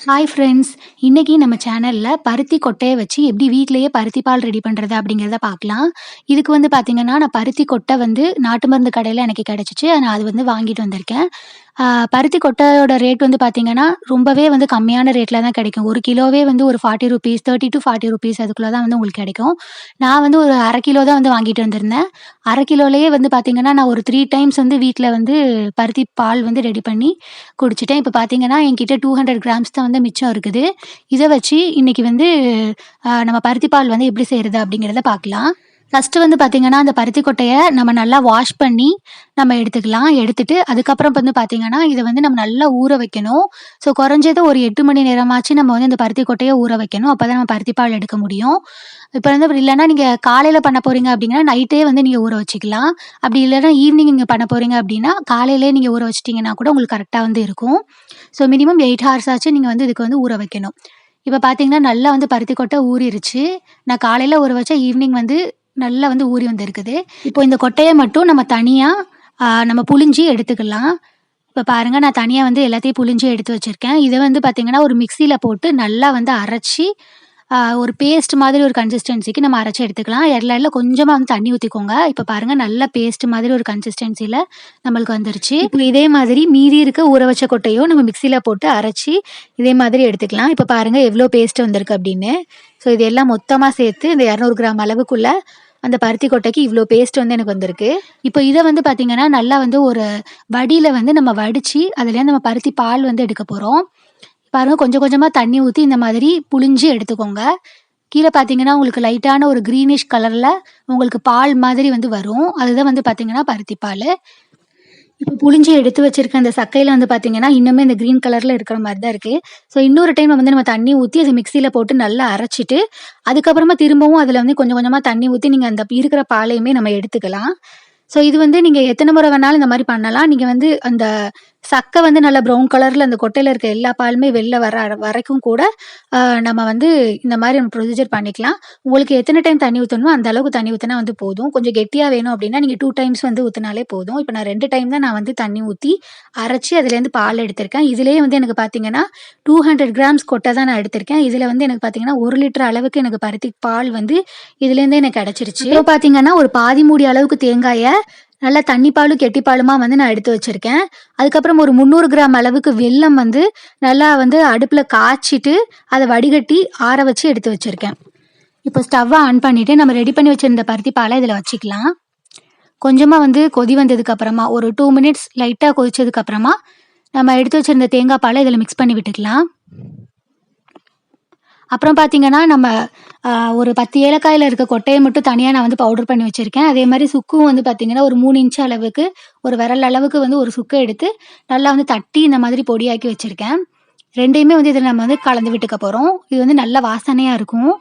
Hi friends இன்னைக்கு நம்ம சேனல்ல பருத்தி கொட்டையை வச்சு எப்படி வீட்லயே பருத்தி பால் ரெடி பண்றது அப்படிங்கிறத பார்க்கலாம். இதுக்கு வந்து பார்த்தீங்கன்னா, நான் பருத்தி கொட்டை வந்து நாட்டு மருந்து கடையில எனக்கு கிடைச்சிச்சு நான் அது வந்து வாங்கிட்டு வந்திருக்கேன். பருத்தி கொட்டையோட ரேட் வந்து பார்த்தீங்கன்னா, ரொம்பவே வந்து கம்மியான ரேட்டில் தான் கிடைக்கும். ஒரு கிலோவே வந்து ஒரு forty rupees thirty to forty rupees அதுக்குள்ளே தான் வந்து உங்களுக்கு கிடைக்கும். நான் வந்து ஒரு அரை கிலோ தான் வந்து வாங்கிட்டு வந்திருந்தேன். அரை கிலோலேயே வந்து பார்த்தீங்கன்னா, நான் ஒரு த்ரீ டைம்ஸ் வந்து வீட்டில் வந்து பருத்தி பால் வந்து ரெடி பண்ணி குடிச்சிட்டேன் இப்போ பார்த்தீங்கன்னா, என்கிட்ட 200 கிராம்ஸ் தான் வந்து மிச்சம் இருக்குது. இதை வச்சு இன்னைக்கு வந்து நம்ம பருத்தி பால் வந்து எப்படி செய்கிறது அப்படிங்கிறத பார்க்கலாம். ஃபஸ்ட்டு வந்து பார்த்தீங்கன்னா, அந்த பருத்தி கொட்டையை நம்ம நல்லா வாஷ் பண்ணி நம்ம எடுத்துக்கலாம். எடுத்துட்டு அதுக்கப்புறம் வந்து பார்த்தீங்கன்னா, இதை வந்து நம்ம நல்லா ஊற வைக்கணும். ஸோ குறைஞ்சது ஒரு எட்டு மணி நேரமாச்சு நம்ம வந்து இந்த பருத்தி கொட்டையை ஊற வைக்கணும். அப்போ தான் நம்ம பருத்தி பால் எடுக்க முடியும். இப்போ வந்து அப்படி நீங்கள் காலையில் பண்ண போகிறீங்க அப்படின்னா, நைட்டே வந்து நீங்கள் ஊற வச்சுக்கலாம். அப்படி இல்லைன்னா ஈவினிங் நீங்கள் பண்ண போகிறீங்க அப்படின்னா, காலையிலேயே நீங்கள் ஊற வச்சிட்டிங்கன்னா கூட உங்களுக்கு கரெக்டாக வந்து இருக்கும். ஸோ மினிமம் எயிட் ஹவர்ஸ் ஆச்சு நீங்கள் வந்து இதுக்கு வந்து ஊற வைக்கணும். இப்போ பார்த்தீங்கன்னா, நல்லா வந்து பருத்தி கொட்டை ஊறிருச்சு. நான் காலையில் ஊற வச்சா ஈவினிங் வந்து நல்லா வந்து ஊறி வந்திருக்குது. இப்போ இந்த கொட்டையை மட்டும் நம்ம தனியாக நம்ம புழிஞ்சி எடுத்துக்கலாம். இப்போ பாருங்கள் நான் தனியாக வந்து எல்லாத்தையும் புழிஞ்சு எடுத்து வச்சுருக்கேன் இதை வந்து பார்த்தீங்கன்னா, ஒரு மிக்சியில் போட்டு நல்லா வந்து அரைச்சி ஒரு பேஸ்ட் மாதிரி ஒரு கன்சிஸ்டன்சிக்கு நம்ம அரைச்சி எடுத்துக்கலாம். எல்லாம் கொஞ்சமாக வந்து தண்ணி ஊற்றிக்கோங்க இப்போ பாருங்கள் நல்ல பேஸ்ட் மாதிரி ஒரு கன்சிஸ்டன்சியில் நம்மளுக்கு வந்துருச்சு. இப்போ இதே மாதிரி மீதி இருக்க ஊற வச்ச கொட்டையும் நம்ம மிக்சியில் போட்டு அரைச்சி இதே மாதிரி எடுத்துக்கலாம். இப்போ பாருங்கள் எவ்வளோ பேஸ்ட் வந்திருக்கு அப்படின்னு. ஸோ இது எல்லாம் மொத்தமாக சேர்த்து இந்த 200 கிராம் அளவுக்குள்ளே அந்த பருத்தி கொட்டைக்கு இவ்வளோ பேஸ்ட் வந்து எனக்கு வந்திருக்கு. இப்போ இதை வந்து பார்த்தீங்கன்னா, நல்லா வந்து ஒரு வடியில் வந்து நம்ம வடித்து அதுலேருந்து நம்ம பருத்தி பால் வந்து எடுக்க போகிறோம் பாருங்க கொஞ்சம் கொஞ்சமாக தண்ணி ஊற்றி இந்த மாதிரி புழிஞ்சு எடுத்துக்கோங்க. கீழே பார்த்தீங்கன்னா, உங்களுக்கு லைட்டான ஒரு க்ரீனிஷ் கலரில் உங்களுக்கு பால் மாதிரி வந்து வரும். அதுதான் வந்து பார்த்தீங்கன்னா, பருத்தி பால் இப்போ புழிஞ்சு எடுத்து வச்சிருக்க அந்த சக்கையில வந்து பார்த்தீங்கன்னா, இன்னுமே இந்த கிரீன் கலர்ல இருக்கிற மாதிரி தான் இருக்கு. ஸோ இன்னொரு டைம் வந்து நம்ம தண்ணி ஊத்தி அதை மிக்சியில் போட்டு நல்லா அரைச்சிட்டு அதுக்கப்புறமா திரும்பவும் அதுல வந்து கொஞ்சம் கொஞ்சமா தண்ணி ஊத்தி நீங்க அந்த இருக்கிற பாலையுமே நம்ம எடுத்துக்கலாம். ஸோ இது வந்து நீங்க எத்தனை முறை வேணாலும் இந்த மாதிரி பண்ணலாம். நீங்க வந்து அந்த சக்கை வந்து நல்லா ப்ரவுன் கலர்ல அந்த கொட்டையில இருக்க எல்லா பாலுமே வெளில வர வரைக்கும் கூட நம்ம வந்து இந்த மாதிரி நம்ம ப்ரொசீஜர் பண்ணிக்கலாம். உங்களுக்கு எத்தனை டைம் தண்ணி ஊற்றணுமோ அந்த அளவுக்கு தண்ணி ஊற்றினா வந்து போதும். கொஞ்சம் கெட்டியா வேணும் அப்படின்னா, நீங்க டூ டைம்ஸ் வந்து ஊற்றினாலே போதும். இப்போ நான் ரெண்டு டைம் தான் நான் வந்து தண்ணி ஊற்றி அரைச்சி அதுலேருந்து பால் எடுத்திருக்கேன். இதுலயே வந்து எனக்கு பார்த்தீங்கன்னா, 200 கிராம்ஸ் கொட்டை தான் நான் எடுத்திருக்கேன். இதுல வந்து எனக்கு பார்த்தீங்கன்னா, ஒரு லிட்டர் அளவுக்கு எனக்கு பருத்தி பால் வந்து இதுலேருந்தே எனக்கு கிடைச்சிருச்சு. இப்போ பார்த்தீங்கன்னா, ஒரு பாதி மூடி அளவுக்கு தேங்காயை நல்லா தண்ணி பாலும், கெட்டி பாலுமா வந்து நான் எடுத்து வச்சிருக்கேன். அதுக்கப்புறம் ஒரு 300 கிராம் அளவுக்கு வெல்லம் வந்து நல்லா வந்து அடுப்பில் காய்ச்சிட்டு, அதை வடிகட்டி ஆற வச்சு எடுத்து வச்சிருக்கேன். இப்போ ஸ்டவ்வை ஆன் பண்ணிட்டு நம்ம ரெடி பண்ணி வச்சிருந்த பருத்தி இதில் வச்சுக்கலாம். கொஞ்சமாக வந்து கொதி வந்ததுக்கு அப்புறமா ஒரு டூ மினிட்ஸ் லைட்டாக கொதிச்சதுக்கு அப்புறமா, நம்ம எடுத்து வச்சிருந்த தேங்காய் பாலை இதில் மிக்ஸ் பண்ணி விட்டுக்கலாம். அப்புறம் பார்த்தீங்கன்னா, நம்ம ஒரு பத்து ஏலக்காயில் இருக்க கொட்டையை மட்டும் தனியாக நான் வந்து பவுடர் பண்ணி வச்சுருக்கேன் அதே மாதிரி சுக்கும் வந்து பார்த்தீங்கன்னா, ஒரு மூணு இன்ச் அளவுக்கு, ஒரு விரல் அளவுக்கு வந்து ஒரு சுக்கை எடுத்து, நல்லா வந்து தட்டி இந்த மாதிரி பொடியாக்கி வச்சிருக்கேன். ரெண்டையுமே வந்து இதில் நம்ம வந்து கலந்து விட்டுக்க போகிறோம் இது வந்து நல்ல வாசனையாக இருக்கும்.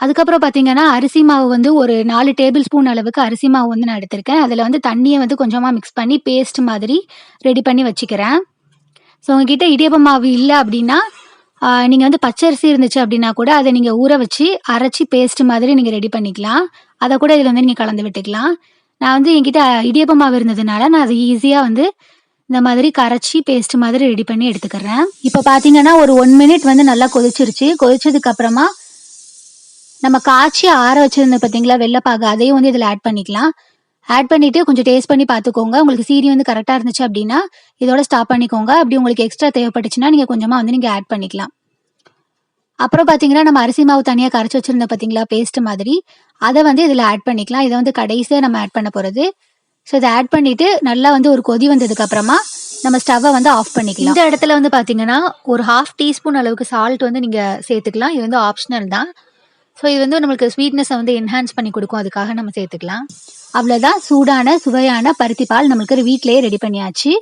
அதுக்கப்புறம் பார்த்தீங்கன்னா, அரிசி மாவு வந்து ஒரு நாலு டேபிள் ஸ்பூன் அளவுக்கு அரிசி மாவு வந்து நான் எடுத்திருக்கேன். அதில் வந்து தண்ணியை வந்து கொஞ்சமாக மிக்ஸ் பண்ணி பேஸ்ட் மாதிரி ரெடி பண்ணி வச்சுக்கிறேன். ஸோ உங்ககிட்ட இடியாப்ப மாவு இல்லை அப்படின்னா, நீங்கள் வந்து பச்சரிசி இருந்துச்சு அப்படின்னா கூட, அதை நீங்கள் ஊற வச்சு அரைச்சி பேஸ்ட் மாதிரி நீங்கள் ரெடி பண்ணிக்கலாம். அதை கூட இதில் வந்து நீங்கள் கலந்து விட்டுக்கலாம். நான் வந்து என்கிட்ட இடியப்ப மாவு இருந்ததுனால, நான் அதை ஈஸியாக வந்து இந்த மாதிரி கரைச்சி பேஸ்ட் மாதிரி ரெடி பண்ணி எடுத்துக்கிறேன். இப்போ பார்த்தீங்கன்னா, ஒரு ஒன் மினிட் வந்து நல்லா கொதிச்சிருச்சு. கொதிச்சதுக்கு அப்புறமா, நம்ம காய்ச்சி ஆற வச்சிருந்தோம் பார்த்தீங்களா, வெல்லப்பாகு அதையும் வந்து இதில் ஆட் பண்ணிக்கலாம். ஆட் பண்ணிட்டு கொஞ்சம் டேஸ்ட் பண்ணி பார்த்துக்கோங்க. உங்களுக்கு சீரி வந்து கரெக்டாக இருந்துச்சு அப்படின்னா, இதோட ஸ்டாப் பண்ணிக்கோங்க. அப்படி உங்களுக்கு எக்ஸ்ட்ரா தேவைப்பட்டுச்சுன்னா, நீங்கள் கொஞ்சமாக வந்து நீங்கள் ஆட் பண்ணிக்கலாம். அப்புறம் பார்த்தீங்கன்னா, நம்ம அரிசி மாவு தனியாக கரைச்சி வச்சிருந்தோம் பார்த்தீங்களா, பேஸ்ட் மாதிரி, அதை வந்து இதில் ஆட் பண்ணிக்கலாம். இதை வந்து கடைசியாக நம்ம ஆட் பண்ண போகிறது ஸோ இதை ஆட் பண்ணிட்டு, நல்லா வந்து ஒரு கொதி வந்ததுக்கு அப்புறமா, நம்ம ஸ்டவ்வை வந்து ஆஃப் பண்ணிக்கலாம். இந்த இடத்துல வந்து பார்த்தீங்கன்னா, ஒரு 1/2 டீஸ்பூன் அளவுக்கு சால்ட் வந்து நீங்கள் சேர்த்துக்கலாம். இது வந்து ஆப்ஷனல் தான். ஸோ இது வந்து நம்மளுக்கு ஸ்வீட்னஸை வந்து என்ஹான்ஸ் பண்ணி கொடுக்கும் அதுக்காக நம்ம சேர்த்துக்கலாம். அவ்வளோதான் சூடான, சுவையான பருத்தி பால் நம்மளுக்கு வீட்டிலேயே ரெடி பண்ணியாச்சு.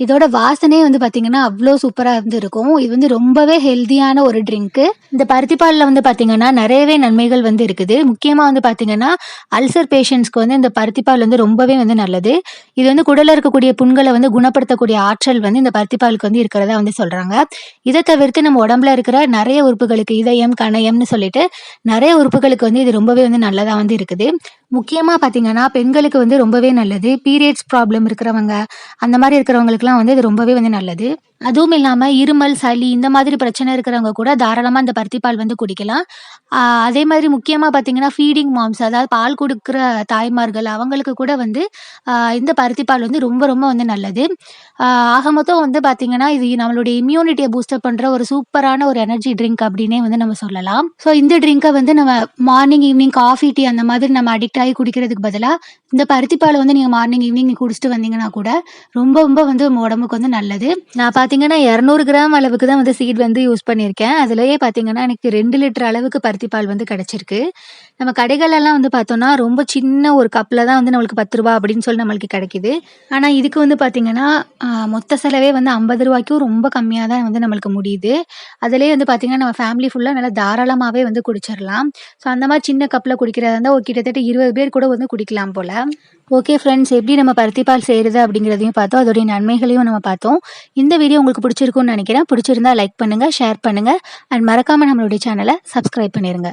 இதோட வாசனையே வந்து பார்த்தீங்கன்னா, அவ்வளோ சூப்பரா வந்து இருக்கும். இது வந்து ரொம்பவே ஹெல்தியான ஒரு ட்ரிங்க்கு. இந்த பருத்தி வந்து பார்த்தீங்கன்னா, நிறையவே நன்மைகள் வந்து இருக்குது. முக்கியமா வந்து பார்த்தீங்கன்னா, அல்சர் பேஷண்ட்ஸ்க்கு வந்து இந்த பருத்தி பால் வந்து ரொம்பவே வந்து நல்லது. இது வந்து குடலில் இருக்கக்கூடிய புண்களை வந்து குணப்படுத்தக்கூடிய ஆற்றல் வந்து இந்த பருத்தி பாலுக்கு வந்து இருக்கிறதா வந்து சொல்றாங்க. இதை தவிர்த்து நம்ம உடம்புல இருக்கிற நிறைய உறுப்புகளுக்கு இதயம், கணையம்னு சொல்லிட்டு நிறைய உறுப்புகளுக்கு வந்து இது ரொம்பவே வந்து நல்லதா வந்து இருக்குது. முக்கியமா பார்த்தீங்கன்னா, பெண்களுக்கு வந்து ரொம்பவே நல்லது. பீரியட்ஸ் ப்ராப்ளம் இருக்கிறவங்க, அந்த மாதிரி இருக்கிறவங்களுக்கு இருக்கிறவங்களுக்குலாம் வந்து இது ரொம்பவே வந்து நல்லது. அதுவும் இல்லாமல் இருமல், சளி இந்த மாதிரி பிரச்சனை இருக்கிறவங்க கூட தாராளமாக இந்த பருத்திப்பால் வந்து குடிக்கலாம். அதே மாதிரி முக்கியமாக பார்த்தீங்கன்னா, ஃபீடிங் மாம்ஸ் அதாவது பால் கொடுக்குற தாய்மார்கள் அவங்களுக்கு கூட வந்து இந்த பருத்திப்பால் வந்து ரொம்ப ரொம்ப வந்து நல்லது. ஆக மொத்தம் வந்து பார்த்தீங்கன்னா, இது நம்மளுடைய இம்யூனிட்டியை பூஸ்டப் பண்ணுற ஒரு சூப்பரான ஒரு எனர்ஜி ட்ரிங்க் அப்படின்னே வந்து நம்ம சொல்லலாம். ஸோ இந்த ட்ரிங்க்கை வந்து நம்ம மார்னிங், ஈவினிங் காஃபி, டீ அந்த மாதிரி நம்ம அடிக்ட் ஆகி குடிக்கிறதுக்கு பதிலாக இந்த பருத்திப்பால் வந்து நீங்கள் மார்னிங், ஈவினிங் குடிச்சிட்டு வந்தீங்கன்னா கூட, ரொம்ப ரொம்ப வந்து உங்க உடம்புக்கு வந்து நல்லது. நான் பார்த்தீங்கன்னா, 200 கிராம் அளவுக்கு தான் வந்து சீட் வந்து யூஸ் பண்ணியிருக்கேன். அதுலேயே பார்த்தீங்கன்னா, எனக்கு ரெண்டு லிட்டர் அளவுக்கு பருத்தி பால் வந்து கிடச்சிருக்கு நம்ம கடைகளெல்லாம் வந்து பார்த்தோம்னா, ரொம்ப சின்ன ஒரு கப்பில் தான் வந்து நம்மளுக்கு பத்து ரூபா அப்படின்னு சொல்லி நம்மளுக்கு கிடைக்குது. ஆனால் இதுக்கு வந்து பார்த்தீங்கன்னா, மொத்த செலவே வந்து ஐம்பது ரூபாய்க்கும் ரொம்ப கம்மியாக தான் வந்து நம்மளுக்கு முடியுது. அதுலேயே வந்து பார்த்தீங்கன்னா, நம்ம ஃபேமிலி ஃபுல்லாக நல்லா தாராளமாகவே வந்து குடிச்சிடலாம் ஸோ அந்த மாதிரி சின்ன கப்பில் குடிக்கிறதா இருந்தால் ஒரு கிட்டத்தட்ட 20 பேர் கூட வந்து குடிக்கலாம் போல் ஓகே ஃப்ரெண்ட்ஸ் எப்படி நம்ம பருத்தி பால் அப்படிங்கிறதையும் பார்த்தோம். அதோடைய நன்மைகளையும் நம்ம பார்த்தோம். இந்த வீடியோ உங்களுக்கு பிடிச்சிருக்கும்னு நினைக்கிறேன் பிடிச்சிருந்தா லைக் பண்ணுங்கள் ஷேர் பண்ணுங்கள் அண்ட் மறக்காமல் நம்மளுடைய சேனலை சப்ஸ்கிரைப் பண்ணிடுங்க